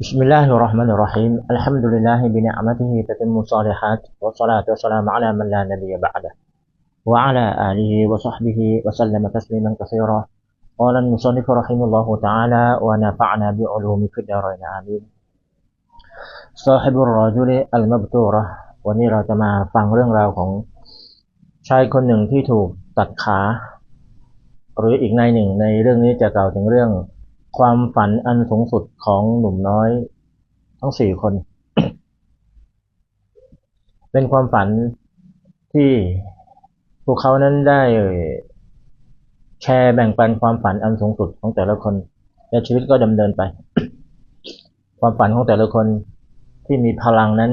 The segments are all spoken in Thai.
بسم الله الرحمن الرحيم الحمد لله بنعمته تتم الصالحات والصلاة والسلام على من لا نبي بعده وعلى آله وصحبه وسلم تسليما كثيرا قال المصنف رحمه الله تعالى ونفعنا بعلوم في الدارين آمين صاحب الرجل المبتورة วันนี้เราจะมาฟังเรื่องราวของชายคนหนึ่งที่ถูกตัดขา หรืออีกในหนึ่งในเรื่องนี้จะกล่าวถึงเรื่อง ความฝันอันสูงสุดของหนุ่มน้อย ทั้งสี่คน เป็นความฝันที่พวกเขานั้นได้แชร์แบ่งปันความฝันอันสูงสุดของแต่ละคน และชีวิตก็ดำเนินไป ความฝันของแต่ละคนที่มีพลังนั้น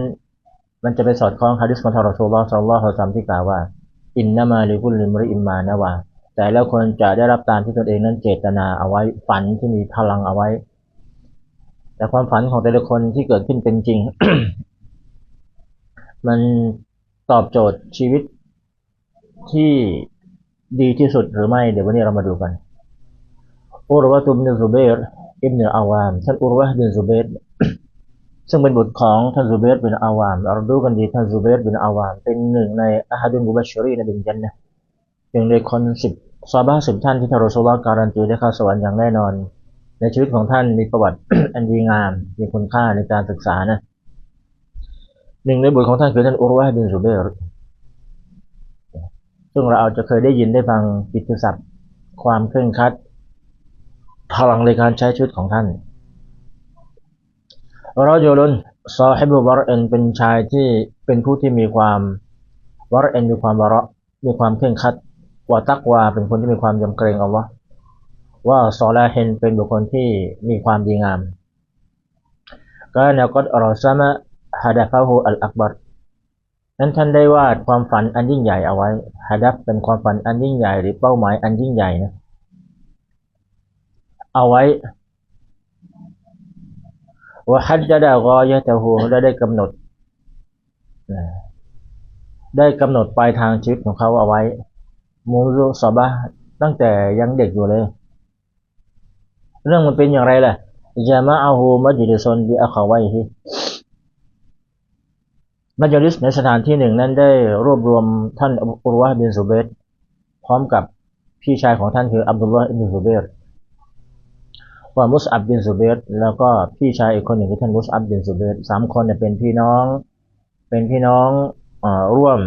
มันจะไปสอดคล้องฮะดิษของทารอซูลลอฮ์ซัลลัลลอฮุอะลัยฮิวะซัมที่กล่าวว่า อินนามาลิกุลลิมริอิมมานะวา แต่แล้วคนจะได้รับตามที่ตนเองนั้นเจตนาเอาไว้ฝันที่มีพลังเอาไว้ แต่ความฝันของแต่ละคนที่เกิดขึ้นเป็นจริง มันตอบโจทย์ชีวิตที่ดีที่สุดหรือไม่ เดี๋ยววันนี้เรามาดูกัน อุรวะตุบนซุเบรอิบเนอาวาม ท่านอุรวะบินซุเบรซึ่งเป็นบุตรของท่านซุเบรบินอาวาม เราดูกันดีท่านซุเบรบินอาวาม เป็นหนึ่งในอาฮัดุนบุบัชรีในบินจันนะ นึ่งในคนสิบซาบะสิบท่านที่ทารุสุลการันตีได้เข้าสวรรค์อย่างแน่นอน ในชีวิตของท่านมีประวัติอันดีงาม มีคุณค่าในการศึกษานะหนึ่งในบุตรของท่านคือท่านอุรวะบินซุเบรซึ่งเราอาจจะเคยได้ยินได้ฟังกิติศัพท์ ความเคร่งครัดพลังในการใช้ชีวิตของท่านรอโยลุนซอฮิบุวรเอ็นเป็นชายที่เป็นผู้ที่มีความวรเอ็นมีความวระมีความเคร่งครัด วาตักวาเป็นคนที่มีความยำเกรงเอัลลอฮ์ว่าซอลาเฮนเป็นบุคคลที่มีความดีงามก็แนวกดรอซามะฮะดะฟะฮูอัลอักบัรนั้นท่านได้วาดความฝันอันยิ่งใหญ่เอาไว้ฮะดับเป็นความฝันอันยิ่งใหญ่หรือเป้าหมายอันยิ่งใหญ่นะเอาไว้ว่าฮัดจะได้กอยะตะฮูได้ได้กำหนด ได้กำหนดปลายทางชีวิตของเขาเอาไว้ มูรุสบะตั้งแต่ยังเด็กอยู่เลย เรื่องมันเป็นอย่างไรล่ะยามาอาหูมัจลิซนบิอาคาไวฮิมัจลิสในสถานที่หนึ่งนั้นได้รวบรวมท่านอุรวะบินซุเบตพร้อมกับพี่ชายของท่านคืออับดุลลาห์อิบนซุเบตว่ามุสอับบินซุเบตแล้วก็พี่ชายอีกคนหนึ่งคือท่านมุสอับบินซุเบตสามคนเนี่ยเป็นพี่น้อง เป็นพี่น้องอร่วม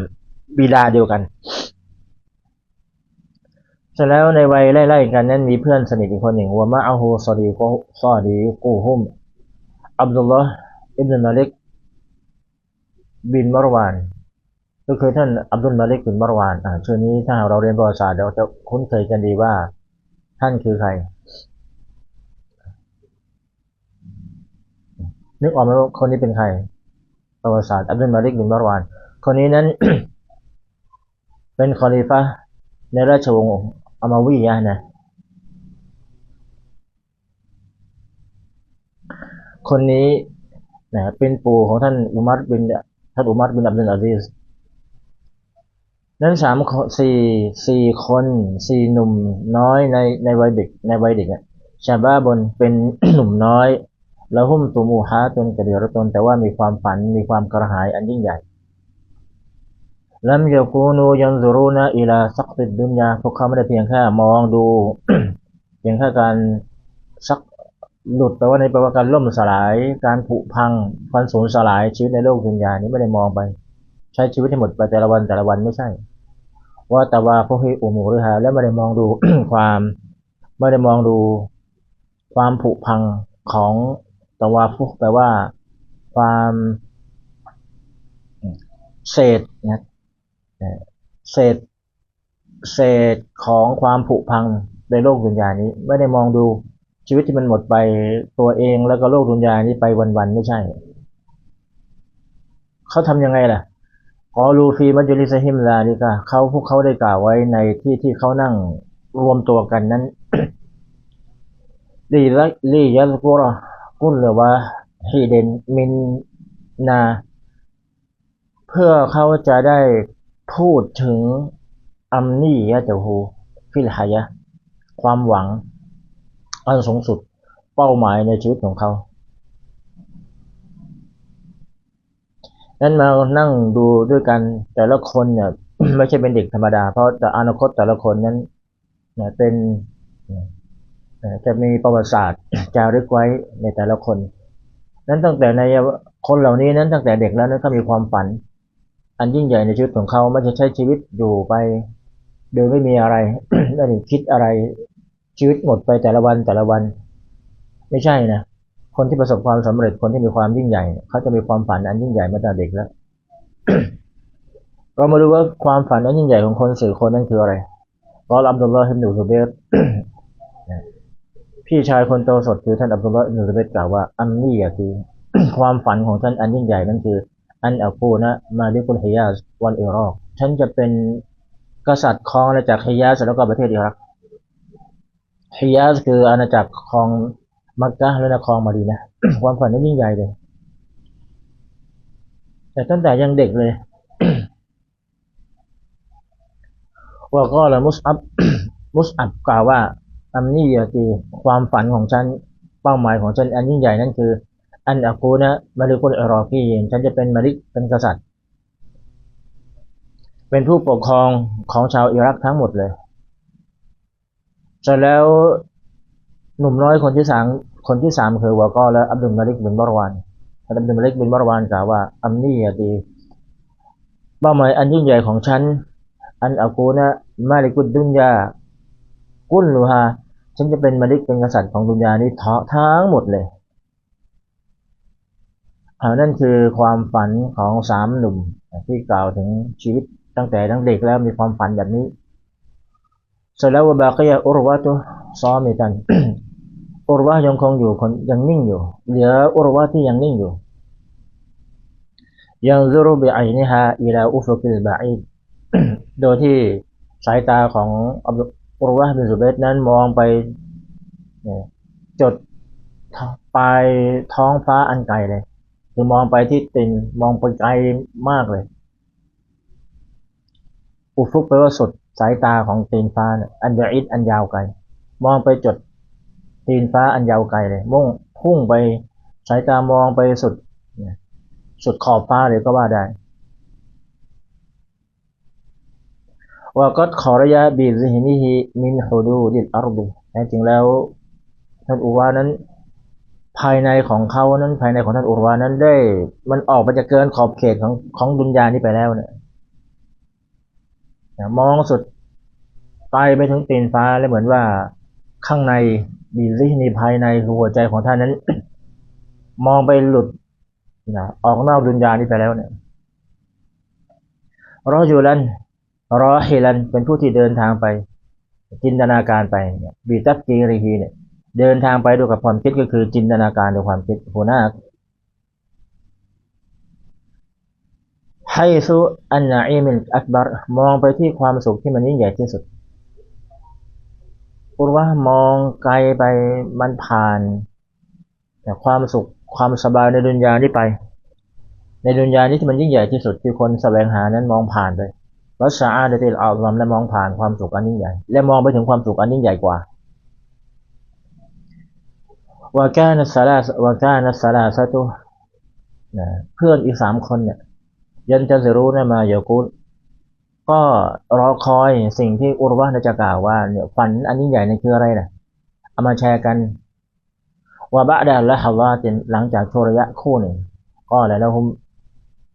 บิดาเดียวกัน สร็จแล้วในวัยไล่ๆกันนั้นมีเพื่อนสนิทอีกคนหนึ่งว่ามาอาฮูซอดีก็ซอดีกูฮุมอับดุลลอฮ์อิบนุมาลิกบินมารวานก็คือท่านอับดุลมาลิกบินมารวานอ่าชื่อนี้ถ้าเราเรียนประวัติศาสตร์เราจะคุ้นเคยกันดีว่า ท่านคือใคร นึกออกไหมว่าคนนี้เป็นใคร ประวัติศาสตร์อับดุลมาลิกบินมารวาน คนนี้นั้น เป็นคอลิฟะในราชวงศ์ อามาวียะนะ คนนี้นะเป็นปู่ของท่านอุมัรบินท่านอุมัรบินอับดุลอาซิสนั้นสามสี่สี่คนสี่หนุ่มน้อยในในวัยเด็กในวัยเด็กอะชาบ้าบนเป็นหนุ่มน้อย แล้วหุ้มตูมูฮาตนกระเดียรตนแต่ว่ามีความฝันมีความกระหายอันยิ่งใหญ่ ลัมยาคูนูยันซูรุนะอิลาสักติดดุนยาพวกเขาไม่ได้เพียงแค่มองดู เพียงแค่การสักหลุดแปลว่าในแปลว่าการล่มสลาย การผุพังพันสูญสลายชีวิตในโลกดุนยานี้ไม่ได้มองไป ใช้ชีวิตให้หมดไปแต่ละวันแต่ละวันไม่ใช่ ว่าแต่ว่าพวกที่อุมูริฮาและไม่ได้มองดูความไม่ได้มองดู ความผุพังของตะวาฟุกแปลว่า ความเศษนะ เศษเศษของความผุพังในโลกดุนยานี้ ไม่ได้มองดูชีวิตที่มันหมดไปตัวเองแล้วก็โลกดุนยานี้ไปวันๆไม่ใช่ เขาทำยังไงล่ะขอรูฟีมัจลิสฮิมลาดิกะเขาพวกเขาได้กล่าวไว้ในที่ที่เขานั่งรวมตัวกันนั้นลีละลียัลกุรกุลหรือว่าฮีเดนมินนา เพื่อเขาจะได้ พูดถึงอัมนียะเตหูฟิลฮายะความหวังอันสูงสุดเป้าหมายในชีวิตของเขานั้นมานั่งดูด้วยกันแต่ละคนเนี่ยไม่ใช่เป็นเด็กธรรมดา เพราะแต่อนาคตแต่ละคนนั้นเนี่ยเป็นจะมีประวัติศาสตร์จารึกไว้ในแต่ละคน นั้นตั้งแต่ในคนเหล่านี้นั้นตั้งแต่เด็กแล้วนั้นเขามีความฝัน อันยิ่งใหญ่ในชีวิตของเขาไม่ใช่ใช้ชีวิตอยู่ไป โดยไม่มีอะไรไม่ได้คิดอะไรชีวิตหมดไปแต่ละวันแต่ละวัน ไม่ใช่นะคนที่ประสบความสำเร็จคนที่มีความยิ่งใหญ่ เขาจะมีความฝันอันยิ่งใหญ่มาตั้งแต่เด็กแล้ว เรามาดูว่าความฝันอันยิ่งใหญ่ของคนสี่อคนนั้นคืออะไรกอลอับดุลลอฮ์อิบนุซุเบรพี่ชายคนโตสดคือท่านอับดุลลอฮ์อิบนุซุเบรกล่าวว่าอัมนี่ยะคือความฝันของท่านอันยิ่งใหญ่นั้นคือ อันอักูนะมาลิกุลฮิยาสวันอิรอกฉันจะเป็นกษัตริย์ครองอาณาจักรฮิยาสแล้วก็ประเทศอิรักฮิยาสคืออาณาจักรครองมักกะและนครมาดีนะความฝันนั้นยิ่งใหญ่เลย แต่ตั้งแต่ยังเด็กเลยว่าก็ละมุสอับมุสอับกล่าวว่าอัมนี่ยะตีความฝันของฉันเป้าหมายของฉันอันยิ่งใหญ่นั่นคือ อันอากูนะมาลิกุลอรอกีฉันจะเป็นมาลิกเป็นกษัตริย์ เป็นผู้ปกครองของชาวอิรักทั้งหมดเลยเสร็จแล้วหนุ่มน้อยคนที่สามคนที่สามคือวาก็และอับดุลมาลิกบินบารวานอับดุลมาลิกบินบารวานกล่าวว่าอัมนี่ยะตีเป้าหมายอันยิ่งใหญ่ของฉัน อันอากูนะมาลิกุดดุนยากุลลูฮาฉันจะเป็นมาลิกเป็นกษัตริย์ของดุนยานี้ทั้งหมดเลย นั่นคือความฝันของสามหนุ่มที่กล่าวถึงชีวิตตั้งแต่ตั้งเด็กแล้วมีความฝันแบบนี้เสร็จแล้ววะบากียะอุรวะตุซอมิตันอุรวะยังคงอยู่คนยังนิ่งอยู่ เหลืออุรวะที่ยังนิ่งอยู่ยังซุรุบิไอนิฮาอิลาอุฟกิลบะอีดโดยที่สายตาของอุรวะบินซุเบตนั้นมองไปจดปลายท้องฟ้าอันไกลเลย คือมองไปที่ตินมองไปไกลมากเลย อุฟุกแปลว่าสุดสายตาของตีนฟ้าเนี่ยอันยาอิดอันยาวไกล มองไปจดตีนฟ้าอันยาวไกลเลย มุ่งพุ่งไปสายตามองไปสุด สุดขอบฟ้าเลยก็ว่าได้ว่าก็ขอระยะบีซิฮินิฮิมินฮูดูดิลอาร์บิแท้จริงแล้วท่านอุวานั้น ภายในของเขานั้นภายในของท่านอุรวานั้นได้ มันออกไปจะเกินขอบเขตของของดุนยานี้ไปแล้วเนี่ยมองสุดไกลไปถึงตีนฟ้าแล้วเหมือนว่าข้างในบีซิฮินีภายในคือหัวใจของท่านนั้น มองไปหลุดนะออกนอกดุนยานี้ไปแล้วเนี่ยรออยู่ลันรอเฮลันเป็นผู้ที่เดินทางไป จินตนาการไปเนี่ยบีตักกีรีฮีเนี่ย เดินทางไปด้วยกับความคิดก็คือจินตนาการด้วยความคิดหัวหน้าให้สุอันนาอิมิลอักบารมองไปที่ความสุขที่มันยิ่งใหญ่ที่สุดพูดว่ามองไกลไปมันผ่านแต่ความสุขความสบายในดุนยานี้ไป ในดุนยานี้ที่มันยิ่งใหญ่ที่สุดที่คนแสวงหานั้นมองผ่านไปวัชอาดติลอัลลอมและมองผ่านความสุขอันยิ่งใหญ่ และมองไปถึงความสุขอันยิ่งใหญ่กว่า วากานัสลาวากานัสลาสตุนะเพื่อนอีกสามคนเนี่ยยันจะสรู้นะมาเยากุลก็รอคอยสิ่งที่อุรวะห์จะกล่าวว่าเนี่ยฝันอันยิ่งใหญ่นี่คืออะไรนะเอามาแชร์กันว่าบะดาและฮาวาตินหลังจากโชระยะคู่หนึ่งก็แล้วผม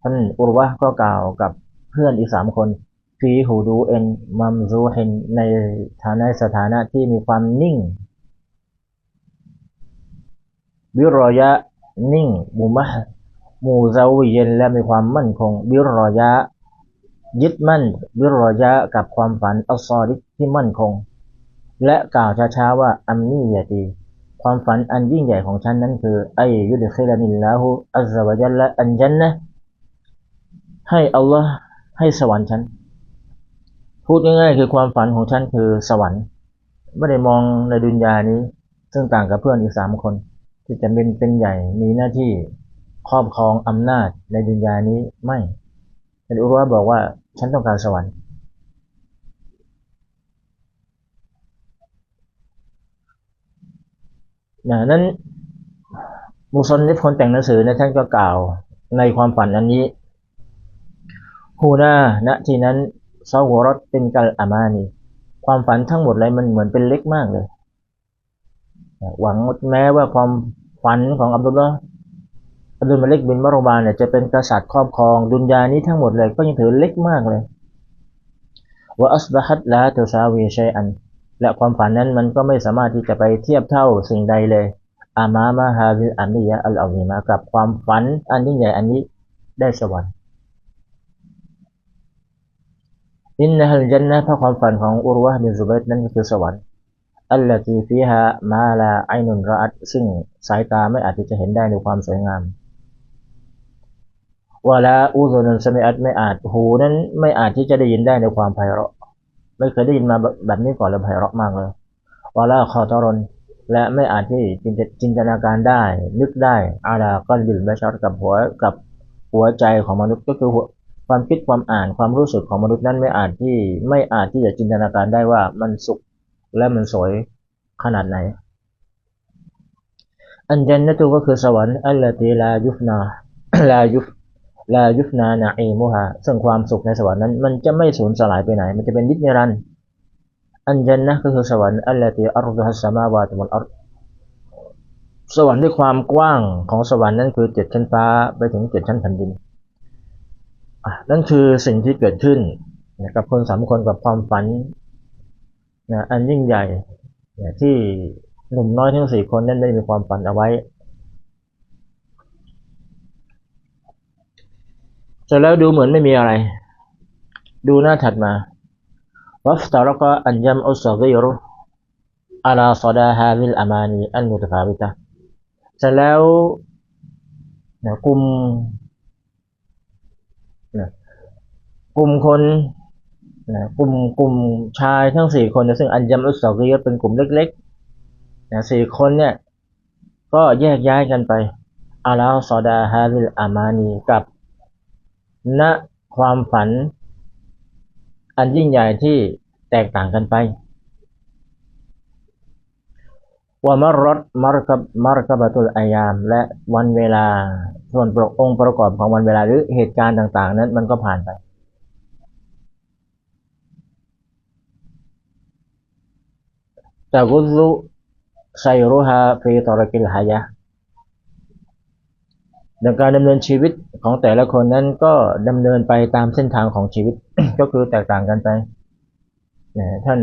ท่านอุรวะก็กล่าวกับเพื่อนอีกสามคนฟีหูดูเอ็นมัมซูเฮนในฐานะสถานะที่มีความนิ่ง บิรอยะนิ่งมุมะมูซาวิเยนและมีความมั่นคง บิรอยะ ยึดมั่น บิรอยะกับความฝันอัลซอดิกที่มั่นคง และกล่าวช้าๆว่าอัมนี่ยาตีความฝันอันยิ่งใหญ่ของฉันนั้นคือไอยุดคิลานิลลาหูอัลลอฮฺจัลละอันจันนะให้อัลลอฮ์ให้สวรรค์ฉัน พูดง่ายๆคือความฝันของฉันคือสวรรค์ ไม่ได้มองในดุนยานี้ ซึ่งต่างกับเพื่อนอีกสามคน ที่จะเป็นเป็นใหญ่มีหน้าที่ครอบครองอำนาจในดุนยานี้ไม่เป็นอุรวะบอกว่าฉันต้องการสวรรค์นะนั้นมุซอนนิฟคนแต่งหนังสือนะท่านก็กล่าวในความฝันอันนี้ฮูนาณที่นั้นซาวรถเป็นกัลอามานีความฝันทั้งหมดเลยมันเหมือนเป็นเล็กมากเลย หวังแม้ว่าความฝันของอับดุลละอับดุลมาเล็กบินมารบานเนี่ยจะเป็นกษัตริย์ครอบครองดุนยานี้ทั้งหมดเลยก็ยังถือเล็กมากเลยว่าอัสบะฮัดละตุซาวีชัยอัน และความฝันนั้นมันก็ไม่สามารถที่จะไปเทียบเท่าสิ่งใดเลยอามามาฮาวิอันนียะอัลอาวีมากับความฝันอันยิ่งใหญ่อันนี้ได้สวรรค์อินนะฮัลจันนะพระความฝันของอุรวะห์บินซุบัยนั้นก็คือสวรรค์ อัลลตีฟีฮามาลาไอนุนรอัตซึ่งสายตาไม่อาจที่จะเห็นได้ในความสวยงามวาลาอูซุนสมิอัตไม่อาจหูนั้นไม่อาจที่จะได้ยินได้ในความไพเราะ ไม่เคยได้ยินมาแบบนี้ก่อนเลยไพเราะมากเลยวาลาคอตรนและไม่อาจที่จินตนาการได้ นึกได้อาลาก็บิลแบชอตกับหัวกับหัวใจของมนุษย์ก็คือความคิดความอ่านความรู้สึกของมนุษย์นั้นไม่อาจที่ไม่อาจที่จะจินตนาการได้ว่ามันสุข และมันสวยขนาดไหน อันจันนตุก็คือสวรรค์อัลลตีลายุฟนาลายุฟลายุฟนานาอีมุฮาซึ่งความสุขในสวรรค์นั้น มันจะไม่สูญสลายไปไหน มันจะเป็นนิจนิรันดร์อันจันนะก็คือสวรรค์อัลลตีอัรดุฮัสสมาวาตุมัลอัรสวรรค์ด้วยความกว้างของสวรรค์นั้นคือเจ็ดชั้นฟ้าไปถึงเจ็ดชั้นแผ่นดินนั่นคือสิ่งที่เกิดขึ้นกับคนสามคนกับความฝัน นะอันยิ่งใหญ่ที่หนุ่มน้อยทั้งสี่คนนั้นได้มีความฝันเอาไว้เสร็จแล้วดูเหมือนไม่มีอะไร ดูหน้าถัดมาวัฟตารกอันยัมอุสกิรุอาลาซดาฮาวิลอามานีอันมุตฟาวิตะเสร็จแล้วนะกลุ่มนะกลุ่มคน นะกลุ่มกลุ่มชายทั้งสี่คนนะซึ่งอันยัมอุสกิรเป็นกลุ่มเล็กๆนะสี่คนเนี่ยก็แยกย้ายกันไปอาลาซดาฮาวิลอามานีกับณความฝัน อันยิ่งใหญ่ที่แตกต่างกันไปว่ามรถมรกับมรกับตุลอายาม และวันเวลาส่วนประองค์ประกอบของวันเวลาหรือเหตุการณ์ต่าง ๆ นั้นมันก็ผ่านไป แต่กุลุไซรุฮาฟีตอรกิลฮายะดังการดำเนินชีวิตของแต่ละคนนั้นก็ดำเนินไปตามเส้นทางของชีวิต ก็คือแตกต่างกันไปท่าน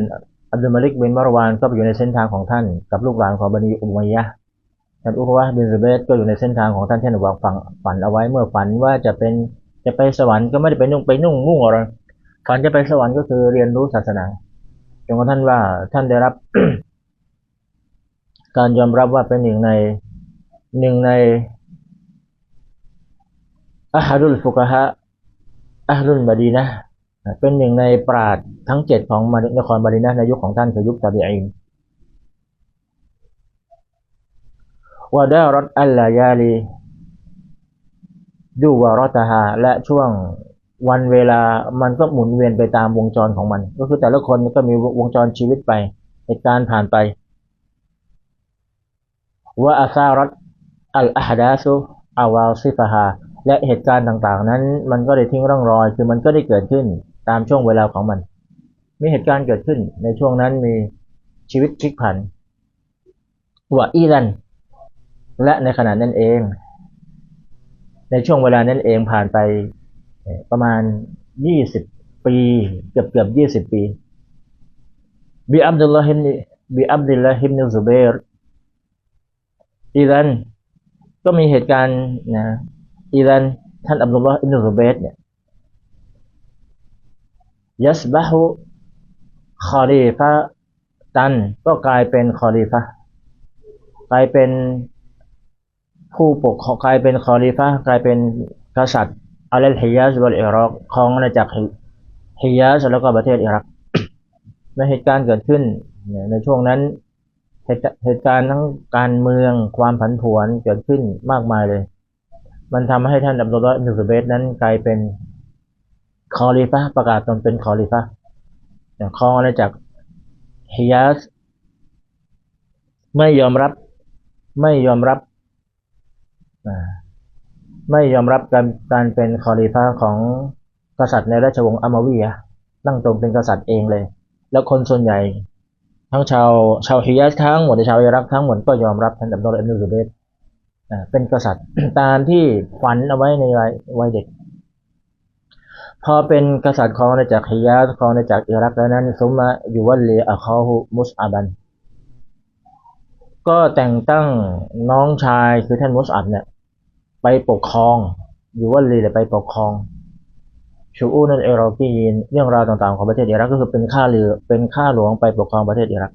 อับดุลมาลิกบินมารวานก็ไปอยู่ในเส้นทางของท่านกับลูกหลานของบันีอุมัยยะท่านอุควะบินซเบตก็อยู่ในเส้นทางของท่านที่นวางฝันฝันเอาไว้เมื่อฝันว่าจะเป็นจะไปสวรรค์ก็ไม่ได้ไปนุ่งไปนุ่งมุ่งอะไรฝันจะไปสวรรค์ก็คือเรียนรู้ศาสนา นกระทั่งว่าท่านได้รับ การยอมรับว่าเป็นหนึ่งในหนึ่งในอาฮารุลฟุกะฮะอาฮารุลมาดีนะเป็นหนึ่งในปราดทั้งเจ็ดของนครบาดีนะในยุคของท่านคือยุคตาบีอินวาดารถอัลลายาลีดูวารตาฮาและช่วง วันเวลามันก็หมุนเวียนไปตามวงจรของมัน ก็คือแต่ละคนก็มีวงจรชีวิตไปเหตุการณ์ผ่านไปว่าอาซารัตอัลอาฮดาซุอาวาซิฟาฮาและเหตุการณ์ต่างๆ นั้น มันก็ได้ทิ้งร่องรอย คือมันก็ได้เกิดขึ้นตามช่วงเวลาของมัน มีเหตุการณ์เกิดขึ้น ในช่วงนั้นมีชีวิตพลิกผันวะอีรันและในขณะนั้นเอง ในช่วงเวลานั้นเองผ่านไป ประมาณยี่สิบปีเกือบเกือบยี่สิบปีบีอับดุลลาฮิมบีอับดุลลาฮิมนุซุเบรอีรันก็มีเหตุการณ์นะอิรันท่านอับดุลลอฮ์อิบนุรุเบตเนี่ยยัสบะฮุคอลีฟะตันก็กลายเป็นคอลีฟะกลายเป็นผู้ปกครองกลายเป็นคอลีฟะกลายเป็นกษัตริย์ อัลลฮิยาสวัลอิรักของอาณาจักรฮิยาสแล้วก็ประเทศอิรักในเหตุการณ์เกิดขึ้นในช่วงนั้นเหตุการณ์ทั้งการเมืองความผันผวนเกิดขึ้นมากมายเลย มันทำให้ท่านอับดุลลาห์อิบนุซเบตนั้นกลายเป็นคอลิฟะประกาศตนเป็นคอลิฟะคองอาณาจักรฮิยาสไม่ยอมรับไม่ยอมรับ ไม่ยอมรับการการเป็นคอลิฟะของกษัตริย์ในราชวงศ์อามาวียะตั้งตรงเป็นกษัตริย์เองเลย แล้วคนส่วนใหญ่ ทั้งชาวชาวฮิยาสทั้งหมดชาวอิรักทั้งหมดก็ยอมรับท่านอับดุลลาห์อิบนุซุบัยรอ่าเป็นกษัตริย์ตามที่ฝันเอาไว้ในวัยวัยเด็ก พอเป็นกษัตริย์ของอาณาจักรฮิยาสของอาณาจักรอิรักแล้วนั้นซุมมาอยู่วัลลีอาคอฮุมุสอาบันก็แต่งตั้งน้องชายคือท่านมุสอับเนี่ย ไปปกครอง อยู่วัลลีเลยไปปกครองชูอูนันเอรอกียินเรื่องราวต่างๆของประเทศอิรักก็คือเป็นข้าเรือเป็นข้าหลวงไปปกครองประเทศอิรัก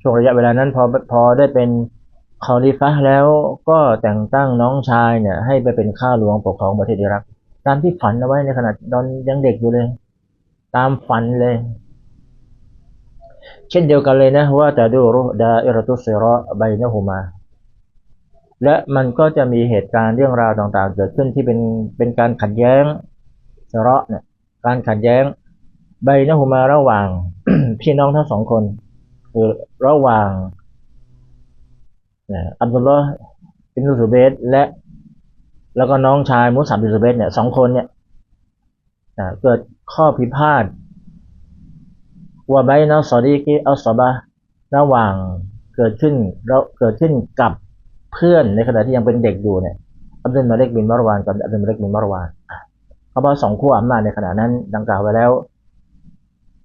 ช่วงระยะเวลานั้นพอพอได้เป็นคอลิฟะแล้วก็แต่งตั้งน้องชายเนี่ย ให้ไปเป็นข้าหลวงปกครองประเทศอิรัก ตามที่ฝันเอาไว้ในขณะตอนยังเด็กอยู่เลย ตามฝันเลย เช่นเดียวกันเลยนะว่าแต่ดูรุดาอิรตุสิเราะใบนะฮูมา และมันก็จะมีเหตุการณ์เรื่องราวต่างๆ เกิดขึ้นที่เป็นเป็นการขัดแย้งสิเราะเนี่ยการขัดแย้งใบนะฮูมาระหว่างพี่น้องทั้งสองคนคือระหว่างอับดุลลอฮ์อิบนุซุเบตและ แล้วก็น้องชายมุสลิมบินซุเบตเนี่ยสองคนเนี่ยเกิดข้อพิพาทว่าไบนะซอดีกิอัลซอบะระหว่างเกิดขึ้นเราเกิดขึ้นกับ เพื่อนในขณะที่ยังเป็นเด็กอยู่เนี่ยอับดุลมาเลกบินมารวานกับอับดุลมาเลกบินมารวานเขาบอกสองขั้วอำนาจในขณะนั้นดังกล่าวไว้แล้ว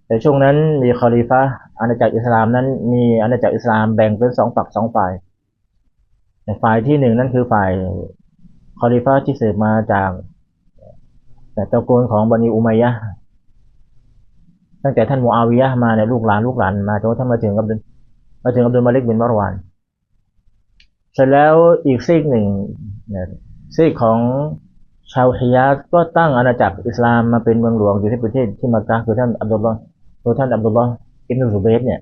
แต่ช่วงนั้นมีคอลิฟะอาณาจักรอิสลามนั้น มีอาณาจักรอิสลามแบ่งเป็นสองฝักสองฝ่ายในฝ่ายที่หนึ่งนั่นคือฝ่ายคอลิฟะที่สืบมาจากแต่ตระกูลของบันิอุมัยยะตั้งแต่ท่านมูอาวิยะมาเนี่ยลูกหลานลูกหลานมาจนกระทั่งมาถึงอับดุลมาถึงอับดุลมาลิกบินมารวาน เสร็จแล้วอีกซีกหนึ่งซีกของชาวฮิยาก็ตั้งอาณาจักรอิสลามมาเป็นเมืองหลวงอยู่ที่ประเทศที่มักกะฮ์คือท่านอับดุลลอฮ์คือท่านอับดุลลอฮ์อิบนุซุเบตเนี่ย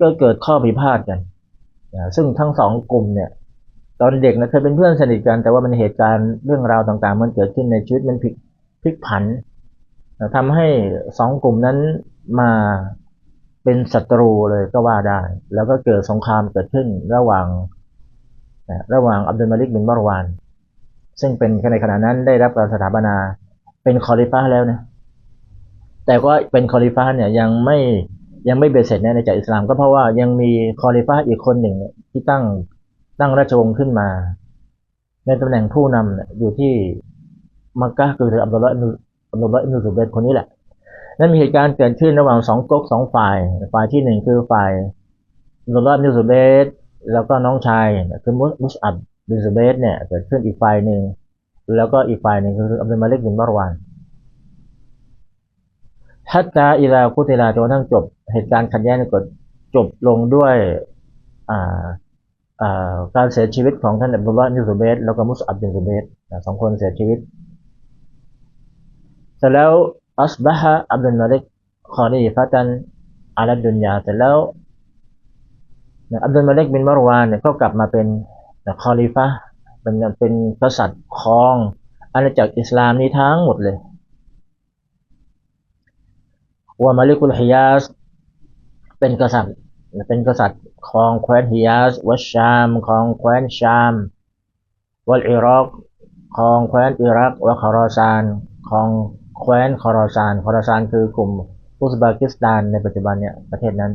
ก็เกิดข้อพิพาทกันซึ่งทั้งสองกลุ่มเนี่ย ตอนเด็กนะเคยเป็นเพื่อนสนิทกัน แต่ว่ามันเหตุการณ์เรื่องราวต่างๆ มันเกิดขึ้นในชีวิตมันพลิกพลิกผันทำให้สองกลุ่มนั้นมาเป็นศัตรูเลยก็ว่าได้ แล้วก็เกิดสงครามเกิดขึ้นระหว่าง นะระหว่างอับดุลมาลิกบินมารวาน ซึ่งเป็นในขณะนั้นได้รับการสถาปนาเป็นคอลิฟ้าแล้วนะแต่ก็เป็นคอลิฟ้าเนี่ยยังไม่ยังไม่เบ็ดเสร็จในจากอิสลาม ก็เพราะว่ายังมีคอลิฟ้าอีกคนหนึ่งที่ตั้งตั้งราชวงศ์ขึ้นมา ในตำแหน่งผู้นำอยู่ที่มักกะคืออับดุลลาห์อับดุลลาห์อิบนุซุเบตคนนี้แหละนั่นมีเหตุการณ์เกิดขึ้นระหว่างสองก๊กสองฝ่าย ฝ่ายที่หนึ่งคือฝ่ายอับดุลลาห์อิบนุซุเบต แล้วก็น้องชายคือมุสมุสอับบินซุเบตเนี่ยเกิดขึ้นอีกฝ่ายหนึ่งแล้วก็อีกฝ่ายหนึ่งคืออับดุลมาลิกบินมารวานฮัตตาอิลาคุติลาจนทั่งจบ เหตุการณ์ขัดแย้งนี่ยก็จบลงด้วยการเสียชีวิตของท่านอับดุลลาห์บินซุเบตแล้วก็มุสอับบินซุเบตนะสองคนเสียชีวิตเสร็จแล้วอัสบะฮะอับดุลมาลิกคอนีฟะตันอาลัดดุนยาเสร็จแล้ว อับดุลมาเลิกบินมารวานเนี่ยก็กลับมาเป็นคอลีฟะเป็นเป็นกษัตริย์ครองอาณาจักรอิสลามนี้ทั้งหมดเลยว่ามาลิกุลฮิยาสเป็นกษัตริย์เป็นกษัตริย์ครองแคว้นฮิยาสวัชชามครองแคว้นชามวัลอิรักครองแคว้นอิรักวะคารอซานครองแคว้นคารอซานคารอซานคือกลุ่มอุซบกิสถานในปัจจุบันเนี่ยประเทศนั้น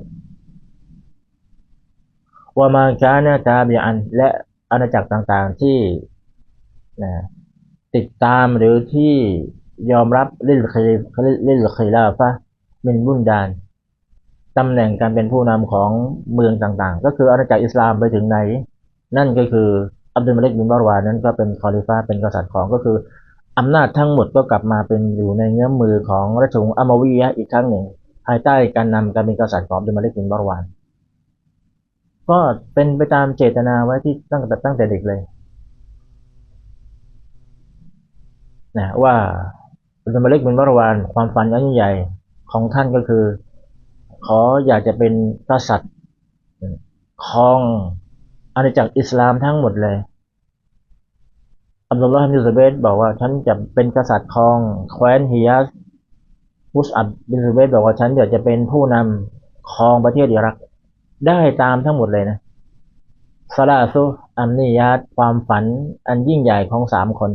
วามาคานะตาบิอันและอาณาจักรต่างๆที่นะติดตามหรือที่ยอมรับลิลคีลิลคีลาฟะมินบุนดานตำแหน่งการเป็นผู้นำของเมืองต่างๆ ก็คืออาณาจักรอิสลามไปถึงไหน นั่นก็คืออับดุลมาลิกบินมารวานนั้นก็เป็นคอลิฟาเป็นกษัตริย์ของก็คืออำนาจทั้งหมดก็กลับมาเป็นอยู่ในเงื้อมมือของราชวงศ์อามาวียะอีกครั้งหนึ่ง ภายใต้การนำการเป็นกษัตริย์ของอับดุลมาลิกบินมารวาน ก็เป็นไปตามเจตนาไว้ที่ตั้งแต่ตั้งแต่เด็กเลยนะว่าอับดุลมาลิกบินมารวานความฝันอันยิ่งใหญ่ของท่านก็คือ ขออยากจะเป็นกษัตริย์ครองอาณาจักรอิสลามทั้งหมดเลยอับดุลลาห์บินซุเบตบอกว่าฉันจะเป็นกษัตริย์ครองแคว้นฮิยาสมุสอับบินซุเบตบอกว่าฉันอยากจะเป็นผู้นำครองประเทศอิรัก ได้ตามทั้งหมดเลยนะซาลาซุอัมนียาตความฝันอันยิ่งใหญ่ของสามคน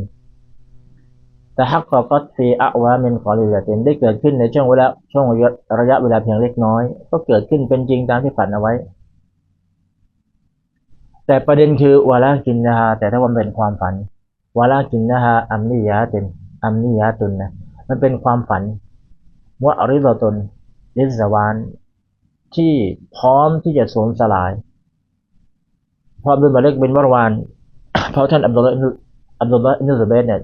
แต่ฮักกอก็ฟีอะวามินขอลิลาตินได้เกิดขึ้นในช่วงเวลาช่วงระยะเวลาเพียงเล็กน้อย ก็เกิดขึ้นเป็นจริงตามที่ฝันเอาไว้ แต่ประเด็นคือวาลากินนะฮะแต่ถ้ามันเป็นความฝันวาลากินนะฮะอัมนิยาตินอัมนิยาตุนนะมันเป็นความฝันว่าอริโดตนลิสวาน ที่พร้อมที่จะสูญสลายพร้อมด้วยมาเล็กบินวรวานเพราะท่านอับดุลลาห์อิบนุอับดุลลาห์อินุซุเบรเนี่ย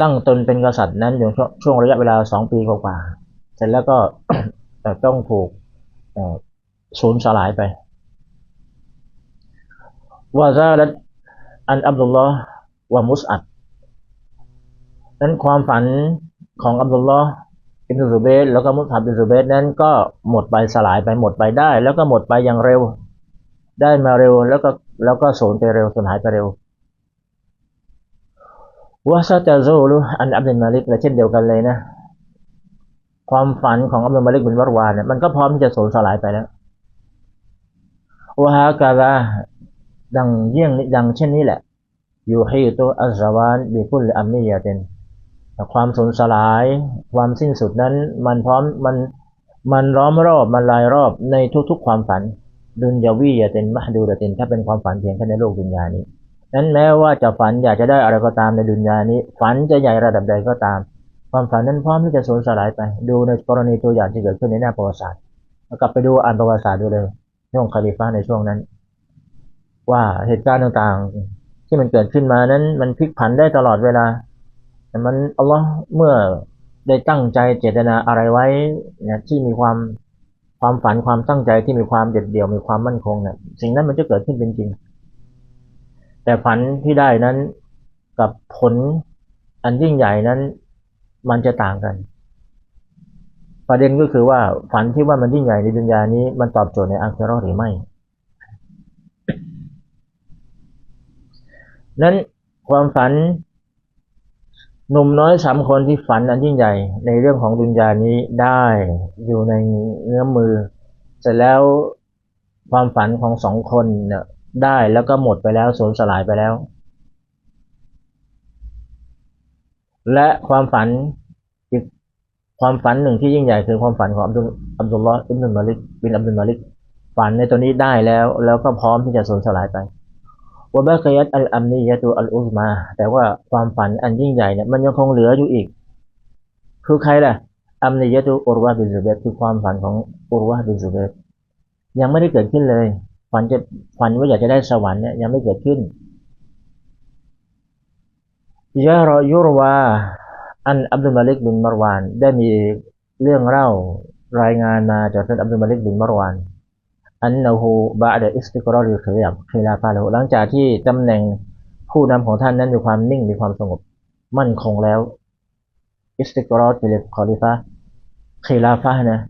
ตั้งตนเป็นกษัตริย์นั้นอยู่ช่วงระยะเวลาสองปีกว่าเสร็จแล้วก็เอ่ต้องถูกสูญสลายไปวาซาลัดอันอับดุลลอฮ์วะมุสอัดนั้นความฝันของอับดุลลอฮ์ อิบนุซุเบรแล้วก็มุสอับอิบนุซุเบรนั้นก็หมดไปสลายไปหมดไปได้ แล้วก็หมดไปอย่างเร็ว ได้มาเร็วแล้วก็แล้วก็สูญไปเร็วสูญหายไปเร็ววาซาตาโซลุอันอับดุลมาลิกและเช่นเดียวกันเลยนะ ความฝันของอับดุลมาลิกบินวารวานเนี่ยมันก็พร้อมที่จะสูญสลายไปแล้ววะฮากาลาดังเยี่ยงดังเช่นนี้แหละ อยู่ให้ตัวอัลวานบีคุลอัมนียาเตน ความสูญสลาย ความสิ้นสุดนั้นมันพร้อมมันมันล้อมรอบมันลายรอบในทุกๆความฝัน ดุนยาวียาเตนมหดูดาเตนถ้าเป็นความฝันเพียงแค่ในโลกดุนยานี้นั้นแม้ว่าจะฝันอยากจะได้อะไรก็ตามในดุนยานี้ ฝันจะใหญ่ระดับใดก็ตาม ความฝันนั้นพร้อมที่จะสูญสลายไป ดูในกรณีตัวอย่างที่เกิดขึ้นในหน้าประวัติศาสตร์กลับไปดูอ่านประวัติศาสตร์ดูเลยช่วงคาลิฟ้าในช่วงนั้น ว่าเหตุการณ์ต่างๆ ที่มันเกิดขึ้นมานั้นมันพลิกผันได้ตลอดเวลา แต่มันอัลลอฮ์เมื่อได้ตั้งใจเจตนาอะไรไว้เนี่ยที่มีความความฝันความตั้งใจที่มีความเด็ดเดี่ยวมีความมั่นคงเนี่ยสิ่งนั้นมันจะเกิดขึ้นเป็นจริง แต่ฝันที่ได้นั้นกับผลอันยิ่งใหญ่นั้น มันจะต่างกัน ประเด็นก็คือว่าฝันที่ว่ามันยิ่งใหญ่ในดุนยานี้มันตอบโจทย์ในอาคิเราหรือไม่ นั้นความฝัน หนุ่มน้อยสามคนที่ฝันอันยิ่งใหญ่ในเรื่องของดุนยานี้ได้อยู่ในเงื้อมมือ เสร็จแล้วความฝันของสองคนเนี่ยได้แล้วก็หมดไปแล้วสูญสลายไปแล้ว และความฝันอีกความฝันหนึ่งที่ยิ่งใหญ่คือความฝันของอับดุลอับดุลลอฮ์อิบนุมาลิกบินอับดุลมาลิกฝันในตัวนี้ได้แล้ว แล้วก็พร้อมที่จะสูญสลายไป วะบะกยัตอัลอัมนียะตุอัลอุซมา แต่ว่าความฝันอันยิ่งใหญ่เนี่ยมันยังคงเหลืออยู่อีก คือใครล่ะ อัมนียะตุอุรวะบินซุเบตคือความฝันของอุรวะบินซุเบตยังไม่ได้เกิดขึ้นเลย ฝันจะฝันว่าอยากจะได้สวรรค์เนี่ยยังไม่เกิดขึ้นยะรอยุรวาอันอับดุลมาลิกบินมารวาน ได้มีเรื่องเล่ารายงานมาจากท่านอับดุลมาลิกบินมารวาน อันนะฮูบาดอิสติกรอริขยับคลาฟาลหลังจากที่ตำแหน่งผู้นำของท่านนั้นมีความนิ่งมีความสงบ มั่นคงแล้วอิสติกรอริคอลิฟาคลาฟานะ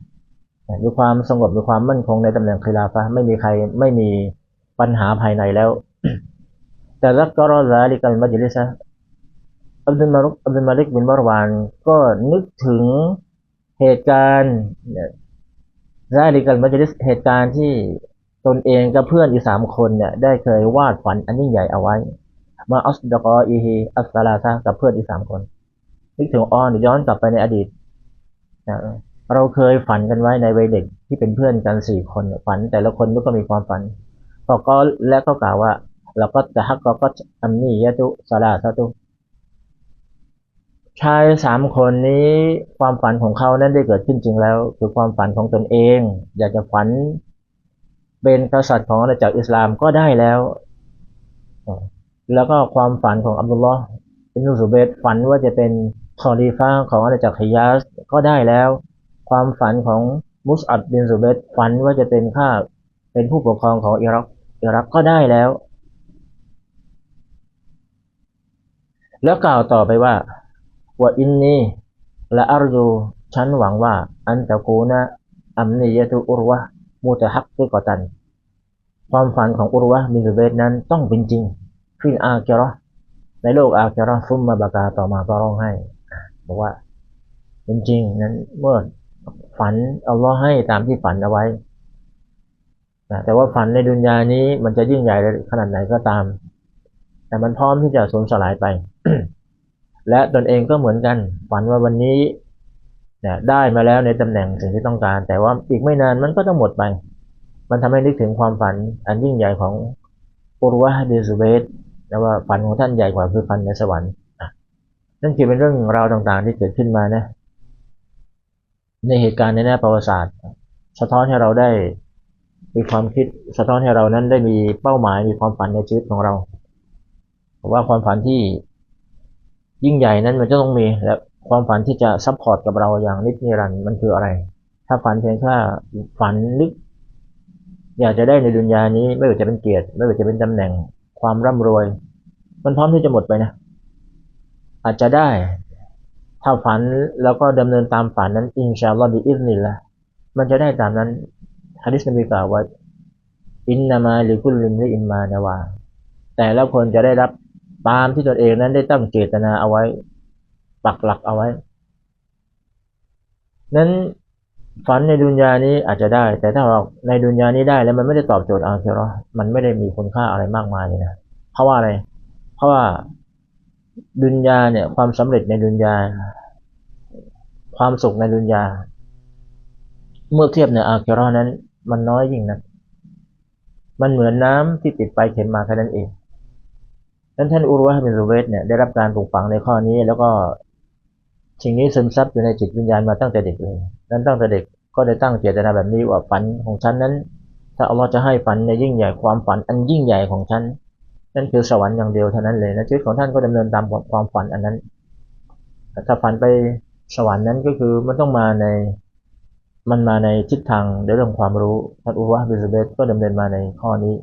มีความสงบมีความมั่นคงในตำแหน่งคลาฟาไม่มีใครไม่มีปัญหาภายในแล้ว แต่รักกรอซาลิกัลมัจลิซะอับดุลมารุกอับดุลมาลิกบินมารวานก็นึกถึงเหตุการณ์ ซาลิกัลมัจลิสเหตุการณ์ที่ตนเองกับเพื่อนอีกสามคนเนี่ยได้เคยวาดฝันอันยิ่งใหญ่เอาไว้ มาอัสดกออีฮีอัสซาลาซากับเพื่อนอีกสามคนนึกถึงออนย้อนกลับไปในอดีตนะเราเคยฝันกันไว้ในวัยเด็กที่เป็นเพื่อนกันสี่คนฝันแต่ละคนก็มีความฝันก็ก็และก็กล่าวว่า เราก็จะฮักก็ก็อันนี้ยะตุสลาซาตุ ชายสามคนนี้ความฝันของเขานั้นได้เกิดขึ้นจริงแล้ว คือความฝันของตนเอง อยากจะฝันเป็นกษัตริย์ของอาณาจักรอิสลามก็ได้แล้ว แล้วก็ความฝันของอับดุลลอฮ์อิบนุสุเบตฝันว่าจะเป็นคอลีฟาของอาณาจักรฮิยาสก็ได้แล้ว ความฝันของมุสอับบินสุเบตฝันว่าจะเป็นข้าเป็นผู้ปกครองของอิรักอิรักก็ได้แล้ว แล้วกล่าวต่อไปว่า ว่าอินนีละอารูฉันหวังว่า อันตะกูนะอัมนียะตุอุรวะมูตะฮักด้วยกอตัน ความฝันของอุรวะมินเบตนั้นต้องเป็นจริงฟินอาเกรอในโลกอาเกรอซุมมาบากาต่อมาก็ร้องให้บอกว่า เป็นจริงนั้นเมื่อฝันเอาล้อให้ตามที่ฝันเอาไว้แต่ว่าฝันในดุนยานี้มันจะยิ่งใหญ่ขนาดไหนก็ตาม แต่มันพร้อมที่จะสูญสลายไป และตนเองก็เหมือนกันฝันว่าวันนี้นได้มาแล้วในตำแหน่งสิ่งที่ต้องการ แต่ว่าอีกไม่นานมันก็ต้องหมดไป มันทำให้นึกถึงความฝันอันยิ่งใหญ่ของอุรวะฮ์บิซูเบตนะว่าฝันของท่านใหญ่กว่าคือฝันในสวรรค์นั่นคือเป็นเรื่องราวต่างๆ ที่เกิดขึ้นมานะในเหตุการณ์ในหน้าประวัติศาสตร์ สะท้อนให้เราได้มีความคิดสะท้อนให้เรานั้นได้มีเป้าหมายมีความฝันในชีวิตของเราว่าความฝันที่ ยิ่งใหญ่นั้นมันจะต้องมีและความฝันที่จะซัพพอร์ตกับเราอย่างนิจนิรันดร์มันคืออะไร ถ้าฝันเพียงแค่ฝันลึก อยากจะได้ในดุนยานี้ไม่ว่าจะเป็นเกียรติ ไม่ว่าจะเป็นตำแหน่งความร่ำรวย มันพร้อมที่จะหมดไปนะ อาจจะได้ ถ้าฝันแล้วก็ดำเนินตามฝันนั้นอินชาอัลลอฮ์บิอิฟนิลละมันจะได้ตามนั้นฮะดิษนบีกล่าวว่าอินนามาลิคุลลิมหริอิมมานาวาแต่ละคนจะได้รับ ตามที่ตนเองนั้นได้ตั้งเจตนาเอาไว้ ปักหลักเอาไว้ นั้นฝันในดุนยานี้อาจจะได้ แต่ถ้าเราในดุนยานี้ได้แล้วมันไม่ได้ตอบโจทย์อาเคิเรมันไม่ได้มีคุณค่าอะไรมากมายเลยนะเพราะว่าอะไร เพราะว่าดุนยาเนี่ย ความสำเร็จในดุนยา ความสุขในดุนยา เมื่อเทียบในอาเคิเรนั้น มันน้อยยิ่งนะมันเหมือนน้ำที่ติดไปเข็มมาแค่นั้นเอง นั้นท่านอุรวะบินรูเวตเนี่ยได้รับการปลูกฝังในข้อนี้ แล้วก็สิ่งนี้ซึมซับอยู่ในจิตวิญญาณมาตั้งแต่เด็กเลยนั้นตั้งแต่เด็กก็ได้ตั้งเจตนาแบบนี้ว่าฝันของฉันนั้น ถ้าอัลลอฮ์จะให้ฝันในยิ่งใหญ่ความฝันอันยิ่งใหญ่ของฉันนั่นคือสวรรค์อย่างเดียวเท่านั้นเลยนะชีวิตของท่านก็ดำเนินตามความฝันอันนั้นถ้าฝันไปสวรรค์นั้นก็คือมันต้องมาในมันมาในทิศทางในเรื่องความรู้ท่านอุวะห์บินรูเวตก็ดำเนินมาในข้อนี้